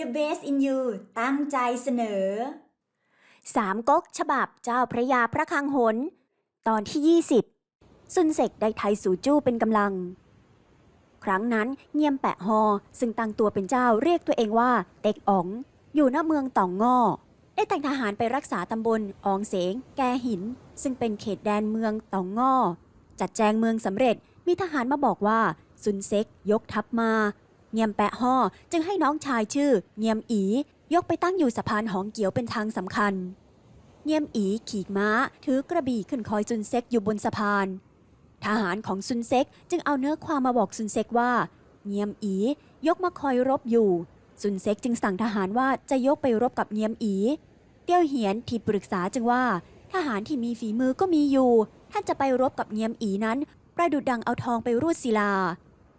The Best in You ตั้งใจเสนอสามก๊กฉบับเจ้าพระยาพระคังหน ตอนที่ 20 ซุนเสกได้ไทยสู่จู้เป็นกำลัง ครั้งนั้นเงียมแปะฮอซึ่งตั้งตัวเป็นเจ้าเรียกตัวเองว่าเต็กอ๋อง อยู่หน้าเมืองตองง่อได้แต่งทหารไปรักษาตำบลอองเสง แกหิน ซึ่งเป็นเขตแดนเมืองตองง่อจัดแจงเมืองสำเร็จมีทหารมาบอกว่าซุนเซกยกทัพมา เงียมแปะฮอจึงให้น้องชายชื่อ เงียมอี ยกไปตั้งอยู่สะพานหองเกียวเป็นทางสำคัญ เงียมอีขี่ม้า ถือกระบี่ขึ้นคอยซุนเซกอยู่บนสะพาน ทหารของซุนเซกจึงเอาเนื้อความมาบอกซุนเซกว่า เงียมอียกมาคอยรบอยู่ซุนเซกจึงสั่งทหารว่าจะยกไปรบกับเงียมอี เตี้ยวเหียนที่ปรึกษาจึงว่า ทหารที่มีฝีมือก็มีอยู่ ท่านจะไปรบกับเงียมอีนั้น ประดุดดังเอาทองไปรูดศิลา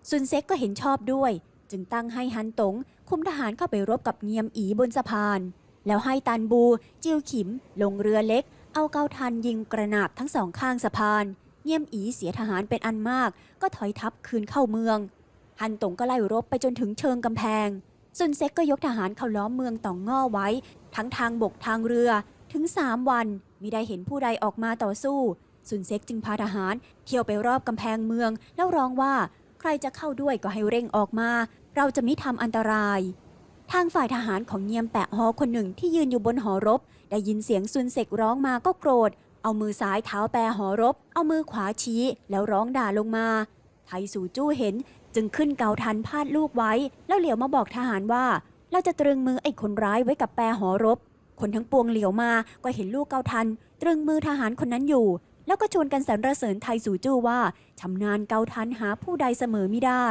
ซุนเซกก็เห็นชอบด้วย จึงตั้งให้ฮันตง คุมทหารเข้าไปรบกับเงียมอีบนสะพาน แล้วให้ตันบู จิวขิม ลงเรือเล็ก เอาเกาทันยิงกระนาบทั้งสองข้างสะพาน เงียมอีเสียทหารเป็นอันมาก ก็ถอยทัพคืนเข้าเมือง ฮันตงก็ไล่รบไปจนถึงเชิงกำแพงซุนเซ็กก็ยกทหารเข้าล้อมเมืองต่องง่อไว้ ทั้งทางบกทางเรือถึงสามวันมิได้เห็นผู้ใดออกมาต่อสู้ซุนเซ็กจึงพาทหาร เที่ยวไปรอบกำแพงเมืองแล้วร้องว่า ใครจะเข้าด้วยก็ให้เร่งออกมา เราจะมิทำอันตราย ทางฝ่ายทหารของเงียมแปะฮอคนหนึ่งที่ยืนอยู่บนหอรบ ได้ยินเสียงซุนเซกร้องมาก็โกรธ เอามือซ้ายเท้าแปรหอรบ เอามือขวาชี้แล้วร้องด่าลงมา ไทสู่จู้เห็นจึงขึ้นเกาทันพาดลูกไว้ แล้วเหลียวมาบอกทหารว่า เราจะตรึงมือไอ้คนร้ายไว้กับแปรหอรบ คนทั้งปวงเหลียวมาก็เห็นลูกเกาทัน ตรึงมือทหารคนนั้นอยู่ แล้วก็ชวนกันสรรเสริญไทสู่จู้ว่าชำนาญเกาทันหาผู้ใดเสมอไม่ได้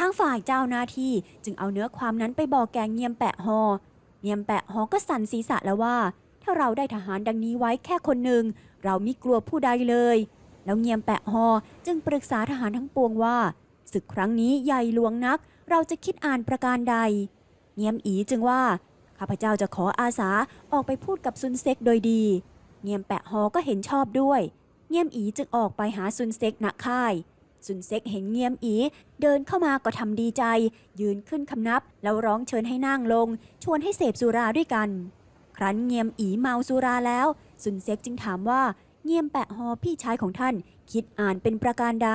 ทางฝ่ายเจ้าหน้าที่จึงเอาเนื้อความนั้นไปบอกแกงเงียมแปะฮอ เงียมแปะฮอก็สั่นศีรษะแล้วว่า ถ้าเราได้ทหารดังนี้ไว้แค่คนหนึ่งเรามิกลัวผู้ใดเลย แล้วเงียมแปะฮอจึงปรึกษาทหารทั้งปวงว่าศึกครั้งนี้ใหญ่หลวงนัก เราจะคิดอ่านประการใด เงียมอีจึงว่าข้าพเจ้าจะขออาสาออกไปพูดกับซุนเซ็กโดยดี เงียมแปะฮอก็เห็นชอบด้วย เงียมอีจึงออกไปหาซุนเซ็กณค่าย ซุนเซ็กเห็นเงียมอี เดินเข้ามาก็ทำดีใจ ยืนขึ้นคำนับ แล้วร้องเชิญให้นั่งลง ชวนให้เสพสุราด้วยกัน ครั้นเงียมอีเมาสุราแล้ว ซุนเซ็กจึงถามว่าเงียมแปะฮอพี่ชายของท่าน คิดอ่านเป็นประการใด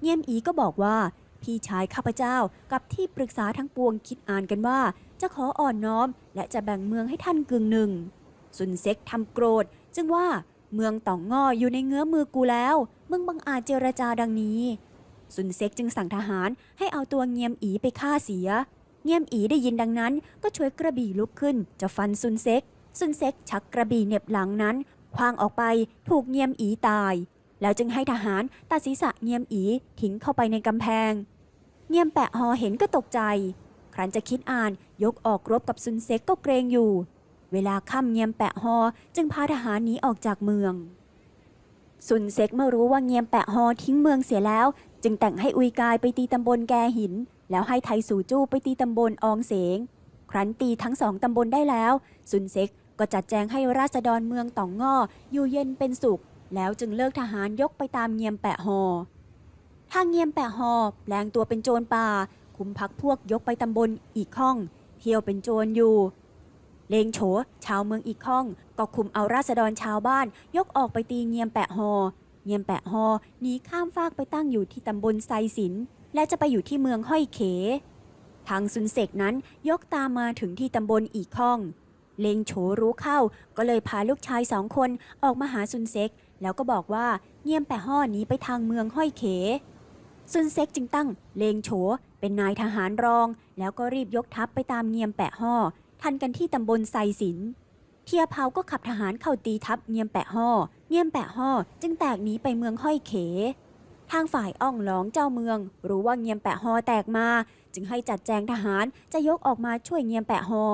เงียมอีก็บอกว่า พี่ชายข้าพเจ้ากับที่ปรึกษาทั้งปวงคิดอ่านกันว่า จะขออ่อนน้อม และจะแบ่งเมืองให้ท่านกึ่งหนึ่งซุนเซ็กทำโกรธ จึงว่า เมืองต่องง่ออยู่ในเงื้อมือกูแล้ว มึงบังอาจเจรจาดังนี้ ซุนเซ็กจึงสั่งทหารให้เอาตัวเงียมอีไปฆ่าเสีย เงียมอีได้ยินดังนั้นก็ช่วยกระบี่ลุกขึ้น จะฟันซุนเซ็ก ซุนเซ็กชักกระบี่เหน็บหลังนั้นคว้างออกไปถูกเงียมอีตาย แล้วจึงให้ทหารตัดศีรษะเงียมอีทิ้งเข้าไปในกำแพง เงียมแปะฮอเห็นก็ตกใจ ครั้นจะคิดอ่านยกออกรบกับซุนเซ็กก็เกรงอยู่ เวลาค่ำเงียมแปะฮอจึงพาทหารหนีออกจากเมืองซุนเซ็กเมื่อรู้ว่าเงียมแปะฮอทิ้งเมืองเสียแล้ว จึงแต่งให้อุยกายไปตีตำบลแกหิน แล้วให้ไทสู่จู้ไปตีตำบลอองเสง ครั้นตีทั้งสองตำบลได้แล้วซุนเซ็กก็จัดแจงให้ราษฎรเมืองต่องง่ออยู่เย็นเป็นสุข แล้วจึงเลิกทหารยกไปตามเงียมแปะฮอทางเงียมแปะฮอแปลงตัวเป็นโจรป่า คุมพักพวกยกไปตำบลอีกข้อง เที่ยวเป็นโจรอยู่ เลงโฉชาวเมืองอีกข้อง ก็คุมเอาราษฎรชาวบ้าน ยกออกไปตีเงียมแปะฮอ เงียมแปะฮอหนีข้ามฟากไปตั้งอยู่ที่ตำบลไซสิน และจะไปอยู่ที่เมืองห้อยเข ทางซุนเสกนั้นยกตามมาถึงที่ตำบลอีกข้อง เลงโฉรู้เข้า ก็เลยพาลูกชายสองคนออกมาหาซุนเซกแล้วก็บอกว่าเงียมแปะห่อหนีไปทางเมืองห้อยเข ซุนเซกจึงตั้งเลงโฉเป็นนายทหารรอง แล้วก็รีบยกทัพไปตามเงียมแปะห่อ ทันกันที่ตำบลไซสิน เทียเผาก็ขับทหารเข้าตีทัพเงียมแปะห่อเงียมแปะห่อจึงแตกหนีไปเมืองห้อยเข ทางฝ่ายอ่องหลองเจ้าเมือง รู้ว่าเงียมแปะฮอแตกมา จึงให้จัดแจงทหารจะยกออกมาช่วยเงียมแปะฮอ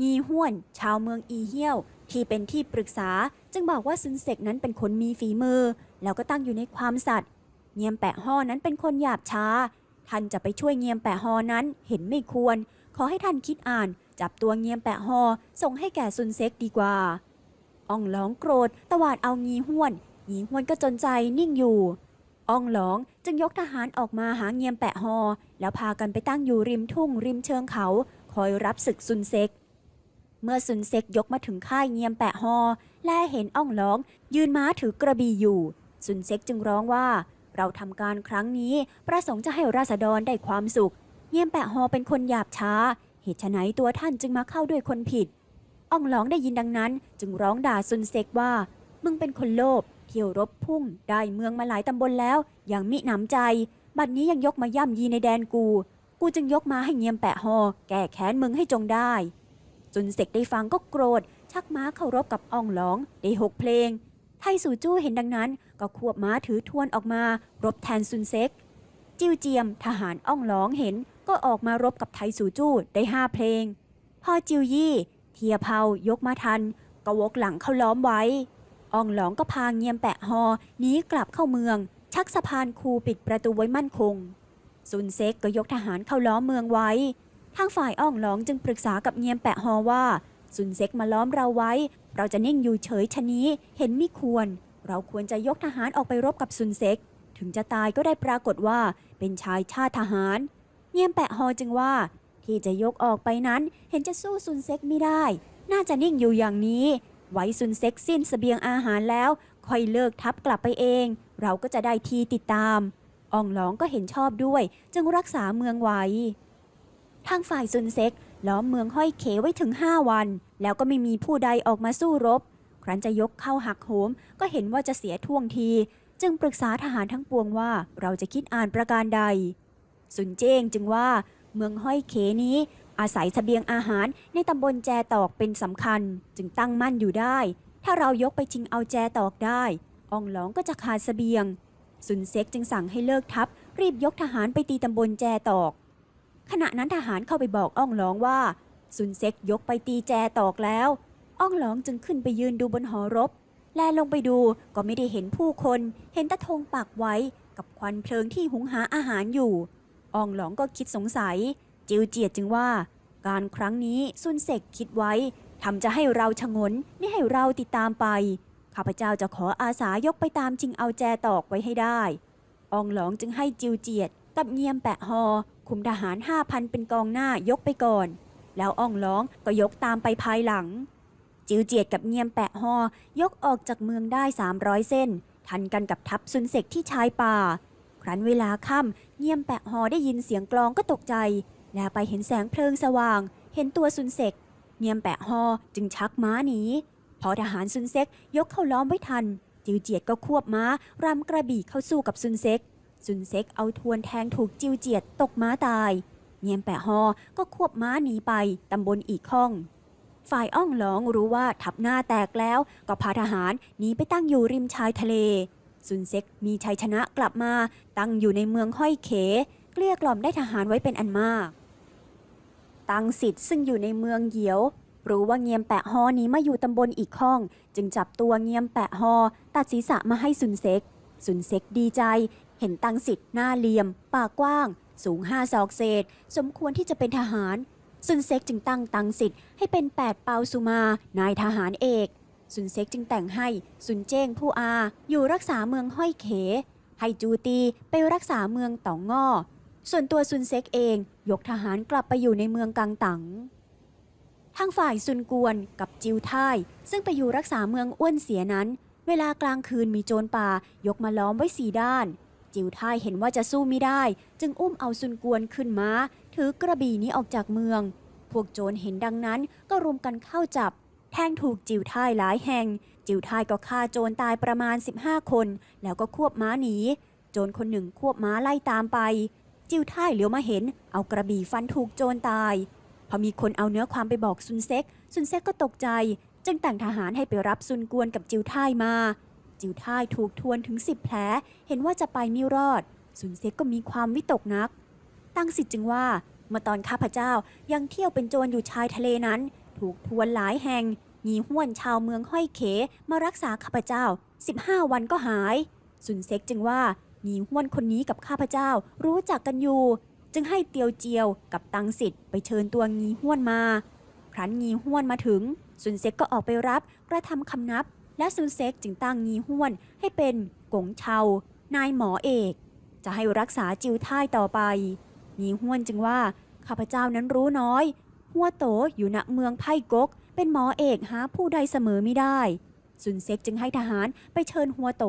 งีห้วน ชาวเมืองอีเฮี้ยว ที่เป็นที่ปรึกษาจึงบอกว่าซุนเซกนั้นเป็นคนมีฝีมือ แล้วก็ตั้งอยู่ในความสัตย์เงียมแปะฮอนั้นเป็นคนหยาบช้าท่านจะไปช่วยเงียมแปะฮอนั้นเห็นไม่ควร ขอให้ท่านคิดอ่าน จับตัวเงียมแปะฮอส่งให้แก่ซุนเซ็กดีกว่า อ่องหลองโกรธตวาดเอางีห้วนงีห้วนก็จนใจนิ่งอยู่ อ่องหลองจึงยกทหารออกมาหาเงียมแปะฮอแล้วพากันไปตั้งอยู่ริมทุ่งริมเชิงเขา คอยรับศึกซุนเซ็ก เมื่อซุนเซ็กยกมาถึงค่ายเงียมแปะฮอและเห็นอ่องร้อง ยืนม้าถือกระบี่อยู่ ซุนเซ็กจึงร้องว่าเราทำการครั้งนี้ประสงค์จะให้ราษฎรได้ความสุข เงียมแปะฮอเป็นคนหยาบช้า เหตุไฉนตัวท่านจึงมาเข้าด้วยคนผิด อ่องร้องได้ยินดังนั้น จึงร้องด่าซุนเซกว่า มึงเป็นคนโลภเที่ยวรบพุ่ง ได้เมืองมาหลายตำบลแล้ว อย่างมิหนำใจ บัดนี้ยังยกมาย่ำยีในแดนกู กูจึงยกมาให้เงียมแปะฮอ แก้แค้นมึงให้จงได้ซุนเซกได้ฟังก็โกรธ ชักม้าเข้ารบกับอ่องหลองได้หกเพลง ไทสู่จู้เห็นดังนั้น ก็ควบม้าถือทวนออกมา รบแทนซุนเซกจิ้วเจียม ทหารอ่องหลองเห็น ก็ออกมารบกับไทสูจู้ได้ห้าเพลงพอจิวยี่ เทียเผายกมาทัน ก็วกหลังเข้าล้อมไว้อ่องหลองก็พาเงียมแปะฮอหนีกลับเข้าเมือง ชักสะพานคูปิดประตูไว้มั่นคง ซุนเซ็กก็ยกทหารเข้าล้อมเมืองไว้ ทางฝ่ายอ่องหลองจึงปรึกษากับเงียมแปะฮอว่า ซุนเซ็กมาล้อมเราไว้ เราจะนิ่งอยู่เฉยชะนี้เห็นไม่ควร เราควรจะยกทหารออกไปรบกับซุนเซ็ก ถึงจะตายก็ได้ปรากฏว่าเป็นชายชาติทหาร เงียมแปะฮอจึงว่า ที่จะยกออกไปนั้นเห็นจะสู้ซุนเซ็กไม่ได้ น่าจะนิ่งอยู่อย่างนี้ ไว้ซุนเซ็กสิ้นสเสบียงอาหารแล้ว ค่อยเลิกทับกลับไปเอง เราก็จะได้ทีติดตามอ่องหลองก็เห็นชอบด้วย จึงรักษาเมืองไว้ ทางฝ่ายซุนเซ็กล้อมเมืองห้อยเขไว้ถึง5วัน แล้วก็ไม่มีผู้ใดออกมาสู้รบ ครั้นจะยกเข้าหักโหม ก็เห็นว่าจะเสียท่วงที จึงปรึกษาทหารทั้งปวงว่าเราจะคิดอ่านประการใด ซุนเจ้งจึงว่าเมืองห้อยเขนี้อาศัยเสบียงอาหารในตำบลแจตอกเป็นสำคัญ จึงตั้งมั่นอยู่ได้ ถ้าเรายกไปชิงเอาแจตอกได้อองหลองก็จะขาดเสบียงซุนเซ็กจึงสั่งให้เลิกทัพ รีบยกทหารไปตีตำบลแจตอก ขณะนั้นทหารเข้าไปบอกอ้องหลองว่าซุนเซ็กยกไปตีแจตอกแล้วอ้องหลองจึงขึ้นไปยืนดูบนหอรบ แลลงไปดูก็ไม่ได้เห็นผู้คน เห็นตะธงปักไว้กับควันเพลิงที่หุงหาอาหารอยู่ อองหลองก็คิดสงสัย จิวเจียดจึงว่า การครั้งนี้ซุนเซกคิดไว้ทำจะให้เราชะงนไม่ให้เราติดตามไป ข้าพเจ้าจะขออาสายกไปตามจิงเอาแจตอกไว้ให้ได้ อองหลองจึงให้จิวเจียด กับเงียมแปะฮอ คุมทหารห้าพันเป็นกองหน้ายกไปก่อน แล้วอ่องร้องก็ยกตามไปภายหลัง จิวเจียดกับเงียมแปะฮอยกออกจากเมืองได้ 300 เส้น ทันกันกับทัพซุนเสกที่ชายป่า ครั้นเวลาค่ำเงียมแปะฮอได้ยินเสียงกลองก็ตกใจ แล้วไปเห็นแสงเพลิงสว่าง เห็นตัวซุนเสกเงียมแปะฮอจึงชักม้าหนีพอทหารซุนเซกยกเข้าล้อมไว้ทัน จิวเจียดก็ควบม้ารำกระบี่เข้าสู้กับซุนเซกซุนเซกเอาทวนแทงถูกจิวเจียดตกม้าตาย เงียมแปะฮอก็ควบม้าหนีไปตำบลอีกข้อง ฝ่ายอ่องหลองรู้ว่าทับหน้าแตกแล้ว ก็พาทหารหนีไปตั้งอยู่ริมชายทะเล ซุนเซ็กมีชัยชนะกลับมา ตั้งอยู่ในเมืองห้อยเข เกลี้ยกล่อมได้ทหารไว้เป็นอันมาก ตังสิทธิ์ซึ่งอยู่ในเมืองเหยียว รู้ว่าเงียมแปะฮอนี้มาอยู่ตำบลอีกข้อง จึงจับตัวเงียมแปะฮอตัดศีรษะมาให้ซุนเซ็กซุนเซ็กดีใจ เห็นตังสิทธิ์หน้าเหลี่ยม ปากกว้าง สูงห้าศอกเศษ สมควรที่จะเป็นทหารซุนเซ็กจึงตั้งตังสิทธิ์ให้เป็นแปดเปาสุมา นายทหารเอก ซุนเซ็กจึงแต่งให้ซุนเจ้งผู้อา อยู่รักษาเมืองห้อยเข ให้จูตีไปรักษาเมืองตองง่อส่วนตัวซุนเซ็กเองยกทหารกลับไปอยู่ในเมืองกังตังทางฝ่ายซุนกวนกับจิวท่าย ซึ่งไปอยู่รักษาเมืองอ้วนเสียนั้น เวลากลางคืนมีโจรป่ายกมาล้อมไว้สี่ด้าน จิวท่ายเห็นว่าจะสู้ไม่ได้ จึงอุ้มเอาซุนกวนขึ้นม้า ถือกระบี่นี้ออกจากเมือง พวกโจรเห็นดังนั้นก็รุมกันเข้าจับ แทงถูกจิวท่ายหลายแห่ง จิวท่ายก็ฆ่าโจรตายประมาณ 15 คน แล้วก็ควบม้าหนี โจรคนหนึ่งควบม้าไล่ตามไป จิวท่ายเหลียวมาเห็น เอากระบี่ฟันถูกโจรตาย พอมีคนเอาเนื้อความไปบอกซุนเซ็ก ซุนเซ็กก็ตกใจ จึงแต่งทหารให้ไปรับซุนกวนกับจิวท่ายมา จิวท่ายถูกทวนถึงสิบแผล เห็นว่าจะไปไม่รอด ซุนเซ็กก็มีความวิตกนัก ตั้งสิทธิ์จึงว่าเมื่อตอนข้าพเจ้ายังเที่ยวเป็นโจรอยู่ชายทะเลนั้น ถูกทวนหลายแห่งมีห้วนชาวเมืองห้อยเขมารักษาข้าพเจ้า 15 วันก็หายซุนเซ็กจึงว่ามีห้วนคนนี้กับข้าพเจ้ารู้จักกันอยู่ จึงให้เตียวเจียวกับตังสิทธิ์ไปเชิญตัวงีห้วนมา ครั้นงีห้วนมาถึงซุนเซ็กก็ออกไปรับกระทำคำนับ และซุนเซ็กจึงตั้งงีห้วนให้เป็นกงเชานายหมอเอก จะให้รักษาจิวท่ายต่อไปงีห้วนจึงว่าข้าพเจ้านั้นรู้น้อย หัวโตอยู่ณเมืองไพ่กก เป็นหมอเอกหาผู้ใดเสมอไม่ได้ซุนเซ็กจึงให้ทหารไปเชิญหัวโต